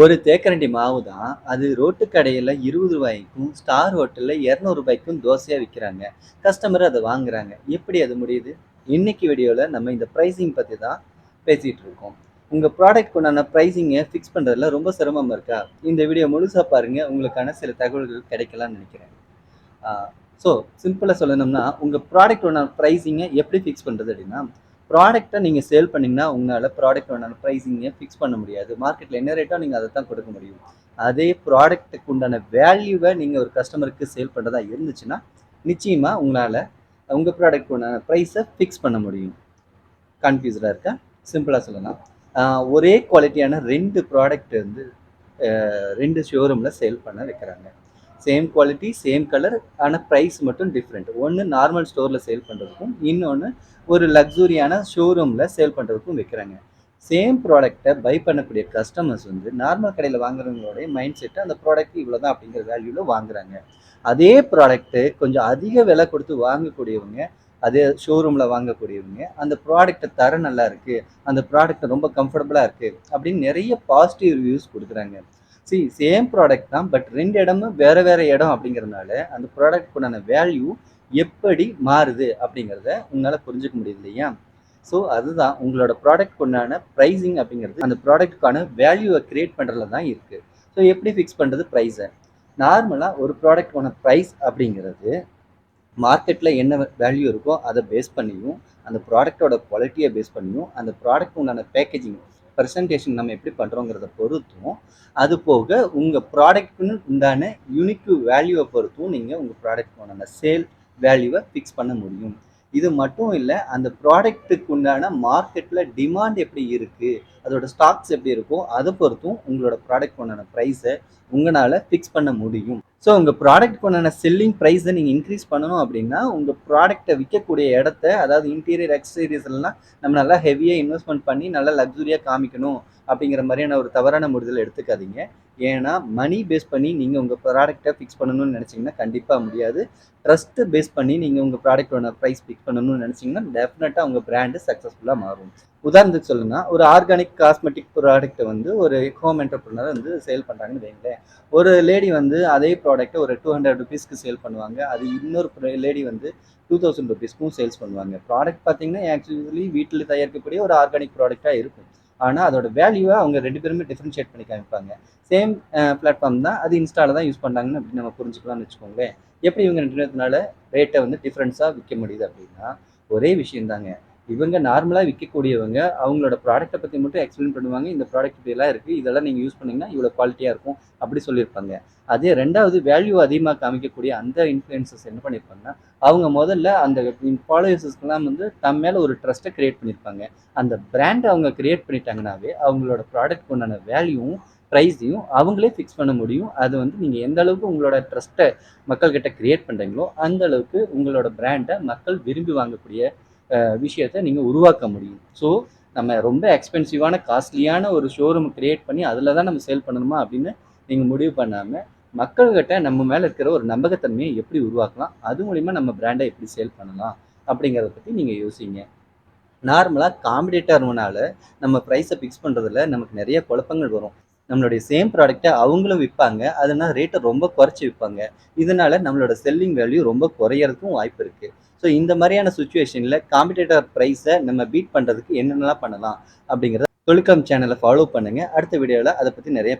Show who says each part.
Speaker 1: ஒரு தேக்கரண்டி மாவு தான் அது ரோட்டு கடையில் இருபது ரூபாய்க்கும் ஸ்டார் ஹோட்டலில் இரநூறு ரூபாய்க்கும் தோசையாக விற்கிறாங்க கஸ்டமர் அதை வாங்குறாங்க. எப்படி அது முடியுது? இன்னைக்கு வீடியோவில் நம்ம இந்த ப்ரைஸிங் பற்றி தான் பேசிகிட்டு இருக்கோம். உங்கள் ப்ராடக்ட் உண்டான ப்ரைஸிங்கை ஃபிக்ஸ் பண்ணுறதுல ரொம்ப சிரமமாக இருக்கா? இந்த வீடியோ முழுசாக பாருங்கள் உங்களுக்கான சில தகவல்கள் கிடைக்கலாம்னு நினைக்கிறேன். ஸோ சிம்பிளாக சொல்லணும்னா உங்கள் ப்ராடக்ட் உண்டான ப்ரைஸிங்கை எப்படி ஃபிக்ஸ் பண்ணுறது அப்படின்னா ப்ராடக்ட்டை நீங்கள் சேல் பண்ணிங்கன்னா உங்களால் ப்ராடக்டோட உண்டான ப்ரைஸிங்கை ஃபிக்ஸ் பண்ண முடியாது. மார்க்கெட்டில் என்ன ரேட்டோ நீங்கள் அதை தான் கொடுக்க முடியும். அதே ப்ராடக்ட்டுக்கு உண்டான வேல்யூவை நீங்கள் ஒரு கஸ்டமருக்கு சேல் பண்ணுறதா இருந்துச்சுன்னா நிச்சயமாக உங்களால் உங்கள் ப்ராடக்ட் உண்டான ப்ரைஸை ஃபிக்ஸ் பண்ண முடியும். கன்ஃபியூஸ்டாக இருக்கா? சிம்பிளாக சொல்லலாம். ஒரே குவாலிட்டியான ரெண்டு ப்ராடக்ட் வந்து ரெண்டு ஷோரூமில் சேல் பண்ண வைக்கிறாங்க. சேம் குவாலிட்டி சேம் கலர் ஆனால் ப்ரைஸ் மட்டும் டிஃப்ரெண்ட் ஒன்று நார்மல் ஸ்டோரில் சேல் பண்ணுறதுக்கும் இன்னொன்று ஒரு லக்ஸூரியான ஷோரூமில் சேல் பண்ணுறதுக்கும் விற்கிறாங்க சேம் ப்ராடக்ட்டை பை பண்ணக்கூடிய கஸ்டமர்ஸ் வந்து நார்மல் கடையில் வாங்குறவங்களுடைய மைண்ட் செட்டு அந்த ப்ராடக்ட் இவ்வளோ தான் அப்படிங்கிற வேல்யூவில் வாங்குறாங்க. அதே ப்ராடக்ட்டு கொஞ்சம் அதிக விலை கொடுத்து வாங்கக்கூடியவங்க அதே ஷோரூமில் வாங்கக்கூடியவங்க அந்த ப்ராடக்ட்டை தர நல்லா இருக்குது அந்த ப்ராடக்ட் ரொம்ப கம்ஃபர்டபுளாக இருக்குது அப்படின்னு நிறைய பாசிட்டிவ் ரிவ்யூஸ் கொடுக்குறாங்க. சி சேம் ப்ராடக்ட் தான் பட் ரெண்டு இடமும் வேறு வேறு இடம் அப்படிங்கிறதுனால அந்த ப்ராடக்ட் உண்டான வேல்யூ எப்படி மாறுது அப்படிங்கிறத உங்களால் புரிஞ்சுக்க முடியுது இல்லையா? ஸோ அதுதான் உங்களோட ப்ராடக்ட் உண்டான ப்ரைஸிங் அப்படிங்கிறது அந்த ப்ராடக்ட்டுக்கான வேல்யூவை க்ரியேட் பண்ணுறதுல தான் இருக்குது ஸோ எப்படி ஃபிக்ஸ் பண்ணுறது ப்ரைஸை நார்மலாக ஒரு ப்ராடக்ட்டுக்கான ப்ரைஸ் அப்படிங்கிறது மார்க்கெட்டில் என்ன வேல்யூ இருக்கோ அதை பேஸ் பண்ணியும் அந்த ப்ராடக்டோட குவாலிட்டியை பேஸ் பண்ணியும் அந்த ப்ராடக்ட் உண்டான பேக்கேஜிங் ப்ரெசன்டேஷன் நம்ம எப்படி பண்ணுறோங்கிறத பொறுத்தும் அது போக உங்கள் ப்ராடக்ட்னு உண்டான யூனிக் வேல்யூவை பொறுத்தும் நீங்கள் உங்கள் ப்ராடக்ட் உண்டான சேல் வேல்யூவை ஃபிக்ஸ் பண்ண முடியும். இது மட்டும் இல்லை அந்த ப்ராடக்ட்டுக்கு உண்டான மார்க்கெட்டில் டிமாண்ட் எப்படி இருக்குது அதோட ஸ்டாக்ஸ் எப்படி இருக்கோ அதை பொறுத்தும் உங்களோட ப்ராடக்ட் உண்டான ப்ரைஸை உங்களால் ஃபிக்ஸ் பண்ண முடியும். ஸோ உங்கள் ப்ராடக்ட் செல்லிங் ப்ரைஸை நீங்கள் இன்க்ரீஸ் பண்ணணும் அப்படின்னா உங்கள் ப்ராடக்ட்டை விற்கக்கூடிய இடத்த அதாவது இன்டீரியர் எக்ஸ்டீரியர்ஸ்லாம் நம்ம நல்லா ஹெவியாக இன்வெஸ்ட்மெண்ட் பண்ணி நல்லா லக்ஸுரியாக காமிக்கணும் அப்படிங்கிற மாதிரியான ஒரு தவறான முடிதல் எடுத்துக்காதீங்க. ஏன்னா மணி பேஸ் பண்ணி நீங்கள் உங்கள் ப்ராடக்ட்டை ஃபிக்ஸ் பண்ணணும்னு நினச்சிங்கன்னா கண்டிப்பாக முடியாது. ட்ரஸ்ட்டு பேஸ் பண்ணி நீங்கள் உங்கள் ப்ராடக்ட்டோட ப்ரைஸ் ஃபிக்ஸ் பண்ணணும்னு நினச்சிங்கன்னா டெஃபினட்டாக உங்கள் ப்ராண்டு சக்ஸஸ்ஃபுல்லாக மாறும். உதாரணத்துக்கு சொல்லுன்னா ஒரு ஆர்கானிக் காஸ்மெட்டிக் ப்ராடக்ட்டை வந்து ஒரு ஹோம் என்டர்பிரினர் வந்து சேல் பண்ணுறாங்கன்னு வைங்களேன் ஒரு லேடி வந்து அதே ப்ராடக்ட்டை ஒரு டூ ஹண்ட்ரட் ருபீஸ்க்கு சேல் பண்ணுவாங்க. அது இன்னொரு லேடி வந்து டூ தௌசண்ட் ருபீஸ்க்கும் சேல்ஸ் பண்ணுவாங்க. ப்ராடக்ட் பார்த்தீங்கன்னா ஆக்சுவலி வீட்டில் தயாரிக்கக்கூடிய ஒரு ஆர்கானிக் ப்ராடக்டாக இருக்கும். ஆனால் அதோட வேல்யூவை அவங்க ரெண்டு பேருமே டிஃப்ரென்ஷியேட் பண்ணி காமிப்பாங்க. சேம் பிளாட்ஃபார்ம் தான் அது இன்ஸ்டாவில் தான் யூஸ் பண்ணாங்கன்னு அப்படி நம்ம புரிஞ்சுக்கலாம்னு வச்சுக்கோங்களேன். எப்படி இவங்க ரெண்டு பேர்த்தினால ரேட்டை வந்து டிஃப்ரென்ஸாக விற்க முடியுது அப்படின்னா ஒரே விஷயம் தாங்க. இவங்க நார்மலாக விற்கக்கூடியவங்க அவங்களோட ப்ராடக்ட்டை பற்றி மட்டும் எக்ஸ்பிளைன் பண்ணுவாங்க. இந்த ப்ராடக்ட் இப்படியெல்லாம் இருக்குது இதெல்லாம் நீங்கள் யூஸ் பண்ணிங்கன்னா இவ்வளோ குவாலிட்டியாக இருக்கும். அப்படி சொல்லியிருப்பாங்க. அதே ரெண்டாவது வேல்யூ அதிகமாக காமிக்கக்கூடிய அந்த இன்ஃப்ளூயன்சஸ் என்ன பண்ணியிருப்பாங்கன்னா அவங்க முதல்ல அந்த ஃபாலோயர்ஸஸ்க்கெல்லாம் வந்து தம் மேலே ஒரு ட்ரஸ்ட்டை க்ரியேட் பண்ணியிருப்பாங்க. அந்த பிராண்ட் அவங்க க்ரியேட் பண்ணிட்டாங்கனாவே அவங்களோட ப்ராடக்ட் உண்டான வேல்யூவும் ப்ரைஸையும் அவங்களே ஃபிக்ஸ் பண்ண முடியும். அது வந்து நீங்கள் எந்த அளவுக்கு உங்களோட ட்ரஸ்ட்டை மக்கள்கிட்ட க்ரியேட் பண்ணுறீங்களோ அந்த அளவுக்கு உங்களோட பிராண்டை மக்கள் விரும்பி வாங்கக்கூடிய விஷயத்தை நீங்கள் உருவாக்க முடியும். ஸோ நம்ம ரொம்ப எக்ஸ்பென்சிவான காஸ்ட்லியான ஒரு ஷோரூம் க்ரியேட் பண்ணி அதில் தான் நம்ம சேல் பண்ணணுமா அப்படின்னு நீங்கள் முடிவு பண்ணாமல் மக்கள்கிட்ட நம்ம மேலே இருக்கிற ஒரு நம்பகத்தன்மையை எப்படி உருவாக்கலாம் அது மூலிமா நம்ம பிராண்டை எப்படி சேல் பண்ணலாம் அப்படிங்கிறத பற்றி நீங்கள் யோசிங்க. நார்மலாக காம்படிட்டர்னால நம்ம ப்ரைஸை ஃபிக்ஸ் பண்ணுறதுல நமக்கு நிறைய குழப்பங்கள் வரும். நம்மளுடைய சேம் ப்ராடக்ட்டை அவங்களும் விற்பாங்க. அதனால் ரேட்டை ரொம்ப குறைச்சி விற்பாங்க. இதனால நம்மளோட செல்லிங் வேல்யூ ரொம்ப குறையறதுக்கும் வாய்ப்பு இருக்குது ஸோ இந்த மாதிரியான சுச்சுவேஷனில் காம்படேட்டர் ப்ரைஸை நம்ம பீட் பண்ணுறதுக்கு என்னென்னலாம் பண்ணலாம் அப்படிங்கிறத தொழிற்கம் சேனலை ஃபாலோ பண்ணுங்கள் அடுத்த வீடியோவில் அதை பற்றி நிறைய